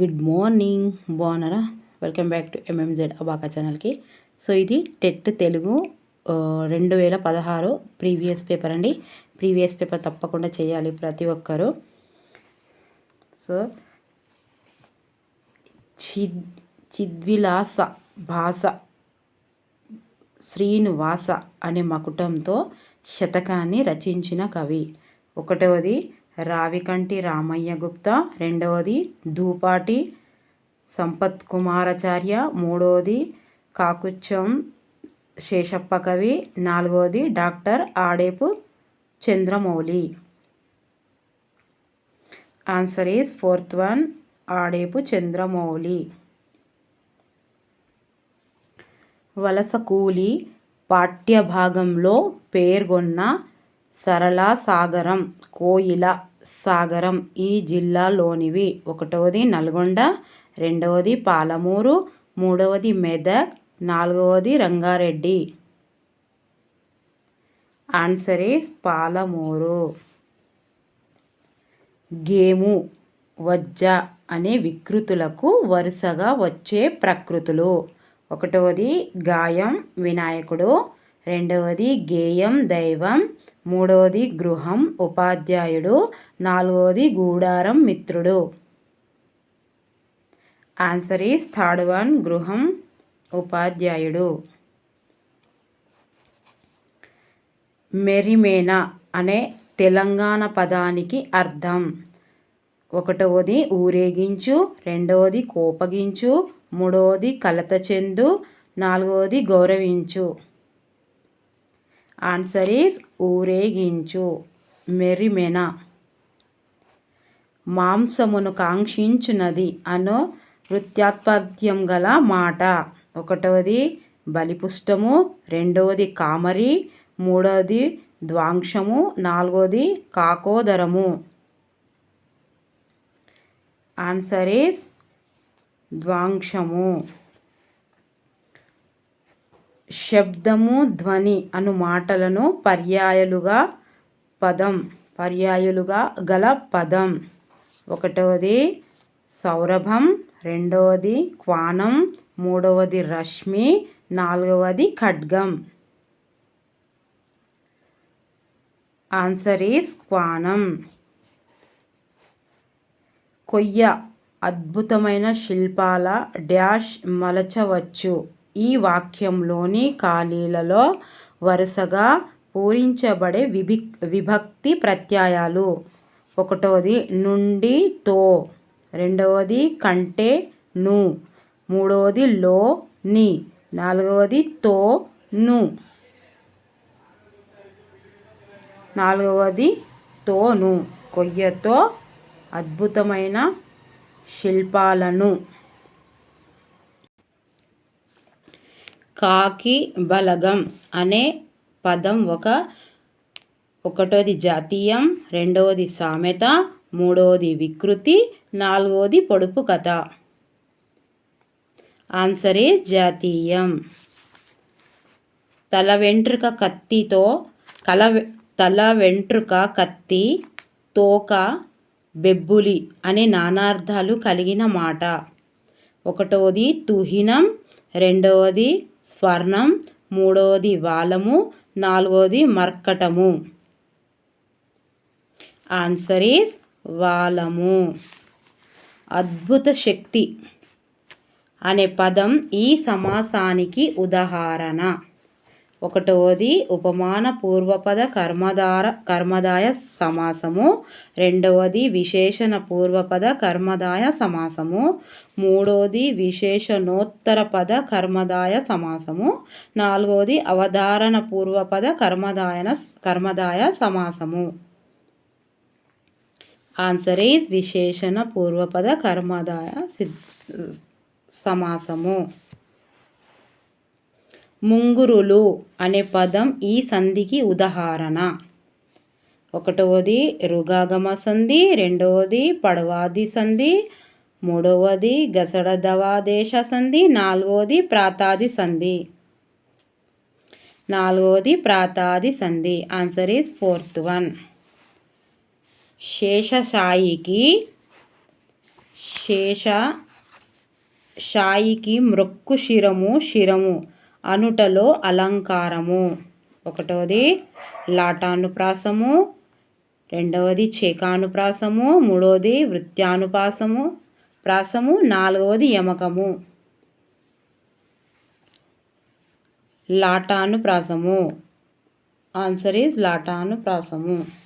Good morning. బాగున్నారా? Welcome back to MMZ అబాకా ఛానల్కి. సో ఇది టెట్ తెలుగు రెండు వేల పదహారు ప్రీవియస్ పేపర్ అండి. ప్రీవియస్ పేపర్ తప్పకుండా చేయాలి ప్రతి ఒక్కరూ. సో చిద్ చిద్విలాస భాష శ్రీనివాస అనే మకుటంతో శతకాన్ని రచించిన కవి. ఒకటవది రావికంటి రామయ్య గుప్తా రెండవది దూపాటి సంపత్ కుమారాచార్య మూడవది కాకుచ్చం శేషప్ప కవి నాలుగవది doctor Adepu Chandramouli. Answer is fourth one Adepu Chandramouli. వలస కూలి పాఠ్యభాగంలో పేర్కొన్న సరళా సాగరం కోయిల సాగరం ఈ జిల్లాలోనివి. ఒకటవది నల్గొండ రెండవది పాలమూరు మూడవది మెదక్ నాలుగవది Rangareddy. Answer is Palamuru. Game వజ్జ అనే వికృతులకు వరుసగా వచ్చే ప్రకృతులు. ఒకటవది గాయం వినాయకుడు. రెండవది గేయం దైవం. మూడవది గృహం ఉపాధ్యాయుడు. నాలుగవది గూడారం మిత్రుడు. ఆన్సర్ ఈస్ థర్డ్ వన్ గృహం ఉపాధ్యాయుడు. మెరిమేనా అనే తెలంగాణ పదానికి అర్థం. ఒకటవది ఊరేగించు రెండవది కోపగించు మూడవది కలత చెందు నాలుగవది గౌరవించు. ఆన్సర్ ఈస్ ఊరేగించు. మెరిమెన. మాంసమును కాంక్షించునది అను వృత్యాత్పద్యం గల మాట. ఒకటవది బలిపుష్టము రెండవది కామరి మూడవది ద్వాంక్షము నాలుగవది కాకోదరము. Answer is ద్వాంక్షము. శబ్దము ధ్వని అను మాటలను పర్యాయాలుగా పదం పర్యాయాలుగా గల పదం. ఒకటవది సౌరభం రెండవది క్వానం మూడవది రశ్మి నాలుగవది ఖడ్గం. ఆన్సర్ ఈస్ క్వానం. కొయ్య అద్భుతమైన శిల్పాల డ్యాష్ మలచవచ్చు. ఈ వాక్యంలోని ఖాళీలలో వరుసగా పూరించబడే విభి విభక్తి ప్రత్యయాలు. ఒకటవది నుండి తో రెండవది కంటే ను మూడవది లో ని నాలుగవది తో ను. నాలుగవది తోను కొయ్యతో అద్భుతమైన శిల్పాలను కాకి బలగం అనే పదం ఒక ఒకటోది జాతీయం రెండవది సామెత మూడవది వికృతి నాలుగవది పొడుపు కథ. ఆన్సర్ ఏ జాతీయం. తల వెంట్రుక కత్తితో కల తల వెంట్రుక కత్తి తోక బెబ్బులి అనే నానార్థాలు కలిగిన మాట. ఒకటవది తుహినం రెండవది స్వర్ణం మూడవది వాలము నాలుగవది మర్కటము. Answer is వాలము. అద్భుత శక్తి అనే పదం ఈ సమాసానికి ఉదాహరణ. ఒకటవది ఉపమాన పూర్వపద కర్మధార కర్మదాయ సమాసము. రెండవది విశేషణ పూర్వపద కర్మదాయ సమాసము. మూడవది విశేషణోత్తర పద కర్మదాయ సమాసము. నాలుగవది అవధారణ పూర్వపద కర్మదాయన కర్మదాయ సమాసము. ఆన్సర్ ఈజ్ విశేషణ పూర్వపద కర్మదాయ సమాసము. ముంగురులు అనే పదం ఈ సంధికి ఉదాహరణ. ఒకటవది రుగాగమ సంధి రెండవది పడవాది సంధి మూడవది గసడదవాదేశ సంధి నాలుగవది ప్రాతాది సంధి. నాలుగవది ప్రాతాది సంధి. ఆన్సర్ ఈజ్ ఫోర్త్ వన్ శేషశాయికి శేష షాయికి మృక్కు శిరము శిరము. అనుటలో అలంకారము. ఒకటవది లాటానుప్రాసము. రెండవది చేకానుప్రాసము. మూడవది వృత్యానుపాసము. ప్రాసము. నాలుగవది యమకము. లాటానుప్రాసము. Answer is లాటానుప్రాసము.